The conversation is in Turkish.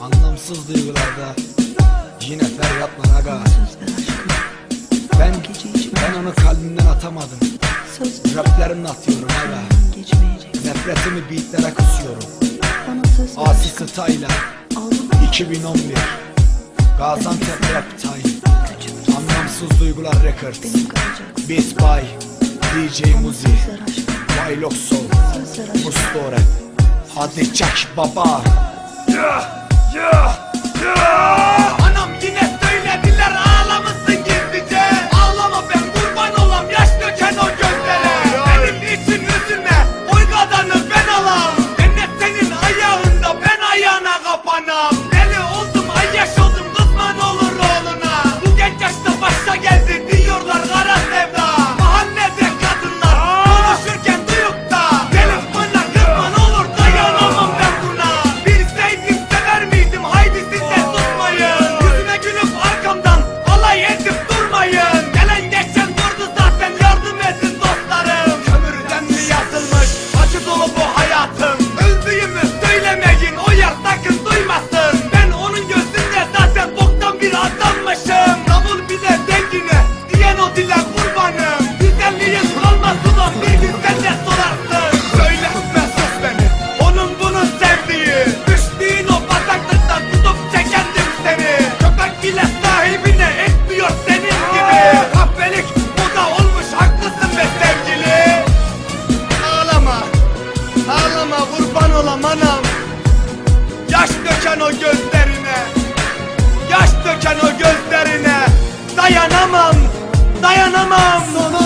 Anlamsız duygularda Yine feryatla naga Ben, ben onu kalbimden atamadım. Raplerimle atıyorum hala Nefretimi beatlere kusuyorum Asi Sıtayla 2011 Gaziantep Rap Time Anlamsız Duygular Records Beats by DJ Muzi Vay Lokso Musto Rap Hadi çak baba. yeah. Yeah! anlamam